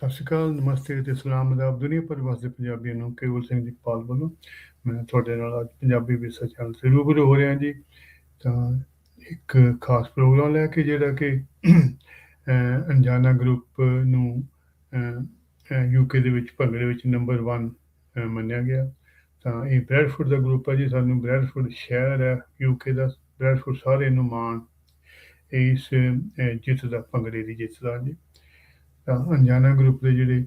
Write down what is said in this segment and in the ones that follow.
ਸਤਿ ਸ਼੍ਰੀ ਅਕਾਲ, ਨਮਸਤੇ ਤੇ ਸਲਾਮ ਅਦਾਬ ਦੁਨੀਆ ਭਰ ਵਸਦੇ ਪੰਜਾਬੀਆਂ ਨੂੰ ਕੇਵਲ ਸਿੰਘ ਜੀ ਪਾਲ ਵੱਲੋਂ ਮੈਂ ਤੁਹਾਡੇ ਨਾਲ ਅੱਜ ਪੰਜਾਬੀ ਵਿਰਸਾ ਚੈਨਲ ਤੇ ਰੂਬਰੂ ਹੋ ਰਿਹਾ ਜੀ। ਤਾਂ ਇੱਕ ਖਾਸ ਪ੍ਰੋਗਰਾਮ ਲੈ ਕੇ ਜਿਹੜਾ ਕਿ ਅਣਜਾਣਾ ਗਰੁੱਪ ਨੂੰ ਯੂਕੇ ਦੇ ਵਿੱਚ ਭੰਗੜੇ ਵਿੱਚ ਨੰਬਰ 1 ਮੰਨਿਆ ਗਿਆ। ਤਾਂ ਇਹ ਬ੍ਰੈਡਫੋਰਡ ਦਾ ਗਰੁੱਪ ਹੈ ਜੀ, ਸਾਨੂੰ ਬ੍ਰੈਡਫੋਰਡ ਸ਼ਹਿਰ ਹੈ ਯੂਕੇ ਦਾ। ਬ੍ਰੈਡਫੋਰਡ ਸਾਰੇ ਨੂੰ ਮਾਣ ਇਸ ਜਿੱਤ ਦਾ, ਭੰਗੜੇ ਦੀ ਜਿੱਤ ਦਾ ਜੀ। ਤਾਂ ਅਣਜਾਣਾ ਗਰੁੱਪ ਦੇ ਜਿਹੜੇ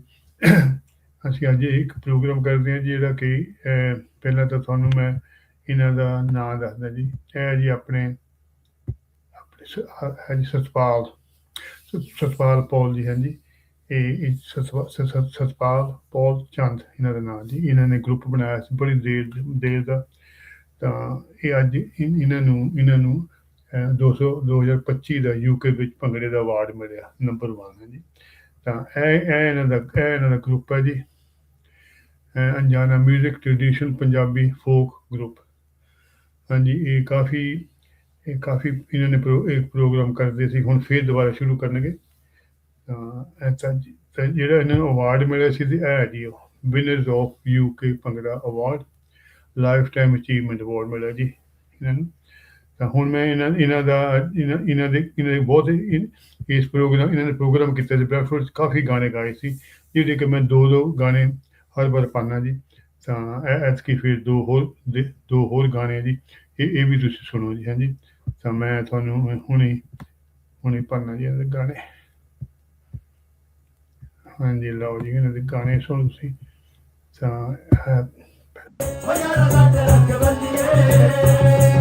ਅਸੀਂ ਅੱਜ ਇੱਕ ਪ੍ਰੋਗਰਾਮ ਕਰਦੇ ਹਾਂ ਜਿਹੜਾ ਕਿ ਪਹਿਲਾਂ ਤਾਂ ਤੁਹਾਨੂੰ ਮੈਂ ਇਹਨਾਂ ਦਾ ਨਾਮ ਦੱਸਦਾ ਜੀ। ਇਹ ਜੀ ਆਪਣੇ ਆਪਣੇ ਜੀ ਸਤਪਾਲ ਸਤਪਾਲ ਪੌਲ ਜੀ ਹਾਂਜੀ। ਜੀ ਇਹ ਸਤਪਾ- ਸਤਪਾਲ ਪੌਲ ਚੰਦ ਇਹਨਾਂ ਦਾ ਨਾਮ ਜੀ। ਇਹਨਾਂ ਨੇ ਗਰੁੱਪ ਬਣਾਇਆ ਸੀ ਬੜੀ ਦੇਰ ਦੇਰ ਦਾ। ਤਾਂ ਇਹ ਅੱਜ ਇਹਨਾਂ ਨੂੰ ਇਹਨਾਂ ਨੂੰ ਅਹ, 200 2025 ਦਾ ਯੂਕੇ ਵਿੱਚ ਭੰਗੜੇ ਦਾ ਅਵਾਰਡ ਮਿਲਿਆ ਨੰਬਰ 1 ਹੈ ਜੀ ਤਾਂ ਇਹ ਇਹ ਇਹਨਾਂ ਦਾ, ਇਹ ਇਹਨਾਂ ਦਾ ਗਰੁੱਪ ਹੈ ਜੀ। ਅਹ ਅਣਜਾਣਾ 뮤직 ਟ੍ਰੈਡੀਸ਼ਨ ਪੰਜਾਬੀ ਫੋਕ ਗਰੁੱਪ ਹਾਂਜੀ, ਇਹ ਕਾਫੀ ਇਹ ਕਾਫੀ ਇਹਨਾਂ ਨੇ ਪ੍ਰੋ ਇੱਕ ਪ੍ਰੋਗਰਾਮ ਕਰਦੇ ਸੀ, ਹੁਣ ਫੇਰ ਦੁਬਾਰਾ ਸ਼ੁਰੂ ਕਰਨਗੇ। ਤਾਂ ਇਹ ਤਾਂ ਜੀ- ਜਿਹੜਾ ਇਹਨਾਂ ਨੂੰ ਅਵਾਰਡ ਮਿਲਿਆ ਸੀ ਤੇ ਇਹ ਹੈ ਜੀ ਉਹ winners of UK bhangra award lifetime achievement award ਮਿਲਿਆ ਜੀ ਇਹਨਾਂ ਨੂੰ। ਤਾਂ ਹੁਣ ਮੈਂ ਇਹਨਾਂ ਇਹਨਾਂ ਦਾ, ਇਹਨਾਂ ਇਹਨਾਂ ਦੇ ਇਹਨਾਂ ਦੇ ਬਹੁਤ ਇਸ ਪ੍ਰੋਗਰਾਮ, ਇਹਨਾਂ ਨੇ ਪ੍ਰੋਗਰਾਮ ਕੀਤਾ ਸੀ। ਬ੍ਰੈਡਫੋਰਡ ਕਾਫੀ ਗਾਣੇ ਗਾਏ ਸੀ। ਜਿਹਦੇ ਕਿ ਮੈਂ ਦੋ ਦੋ ਗਾਣੇ ਹਰ ਵਾਰ ਪਾਣਾ ਜੀ। ਤਾਂ ਇਹ ਐਤਕੀ ਫਿਰ ਦੋ ਹੋਰ ਦੋ ਹੋਰ ਗਾਣੇ ਜੀ। ਇਹ ਇਹ ਵੀ ਤੁਸੀਂ ਸੁਣੋ ਜੀ, ਹਾਂਜੀ। ਤਾਂ ਮੈਂ ਤੁਹਾਨੂੰ ਹੁਣੇ ਹੁਣੇ ਪਾਣਾ ਜੀ ਇਹਦੇ ਗਾਣੇ। ਹਾਂਜੀ, ਲਓ ਜੀ, ਇਹਨਾਂ ਦੇ ਗਾਣੇ ਸੁਣੋ ਤੁਸੀਂ। ਤਾਂ ਇਹ ਇੱਕ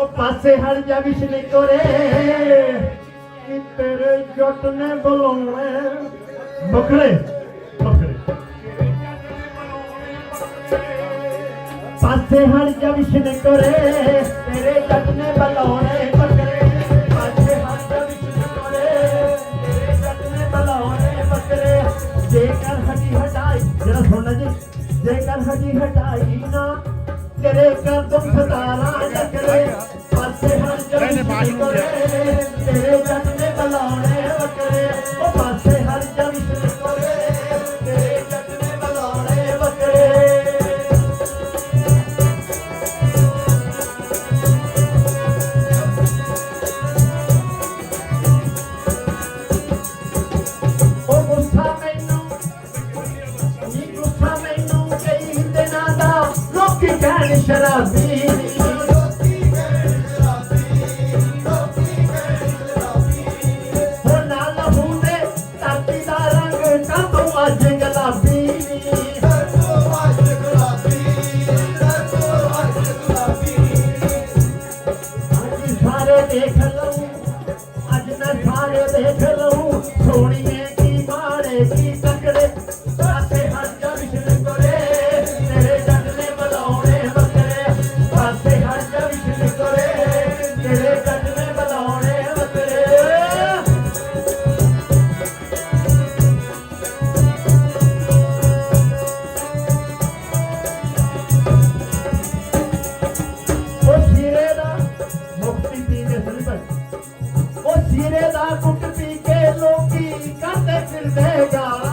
ਉਹ ਪਾਸੇ ਹਟ ਜਾ ਵਿਸ਼ਨੇ ਕੋਰੇ। ਕਿ ਤੇਰੇ ਜੱਟ ਨੇ ਬੁਲਾਉਣਾ। ਬਕਰੇ ਬਕਰੇ ਪਾਸੇ ਹਟ ਜਾ ਵਿਸ਼ਨੇ ਕੋਰੇ। ਤੇਰੇ ਜੱਟ ਨੇ ਬੁਲਾਉਣੇ ਬੱਕਰੇ ਪਾਸੇ ਹਟ ਜਾ ਵਿਸ਼ਨੇ ਕੋਰੇ। ਤੇਰੇ ਜੱਟ ਨੇ ਬੁਲਾਉਣੇ ਬੱਕਰੇ ਜੇਕਰ ਹਟੀ ਹਟਾਈ, ਜਰਾ ਸੁਣਨਾ ਜੀ। ਜੇਕਰ ਹਟੀ ਹਟਾਈ ਨਾ, ਤੇਰੇ ਕਰ ਦੁੱਖ ਤਾਰਾ ਤੇਰੇ ਜੱਟ ਨੇ โทรนี้ ਕਰਦੇ